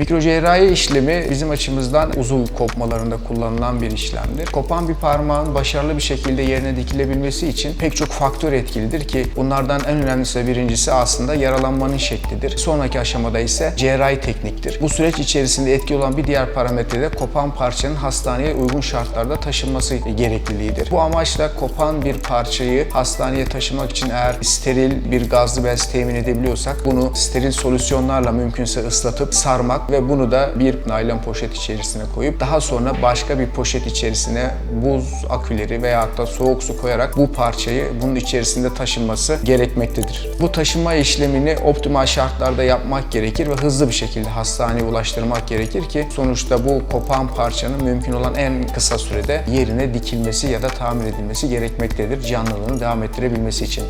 Mikrocerrahi işlemi bizim açımızdan uzuv kopmalarında kullanılan bir işlemdir. Kopan bir parmağın başarılı bir şekilde yerine dikilebilmesi için pek çok faktör etkilidir ki bunlardan en önemlisi ve birincisi aslında yaralanmanın şeklidir. Sonraki aşamada ise cerrahi tekniktir. Bu süreç içerisinde etki olan bir diğer parametre de kopan parçanın hastaneye uygun şartlarda taşınması gerekliliğidir. Bu amaçla kopan bir parçayı hastaneye taşımak için eğer steril bir gazlı bez temin edebiliyorsak bunu steril solüsyonlarla mümkünse ıslatıp sarmak ve bunu da bir naylon poşet içerisine koyup daha sonra başka bir poşet içerisine buz aküleri veya da soğuk su koyarak bu parçayı bunun içerisinde taşınması gerekmektedir. Bu taşıma işlemini optimal şartlarda yapmak gerekir ve hızlı bir şekilde hastaneye ulaştırmak gerekir ki sonuçta bu kopan parçanın mümkün olan en kısa sürede yerine dikilmesi ya da tamir edilmesi gerekmektedir canlılığını devam ettirebilmesi için.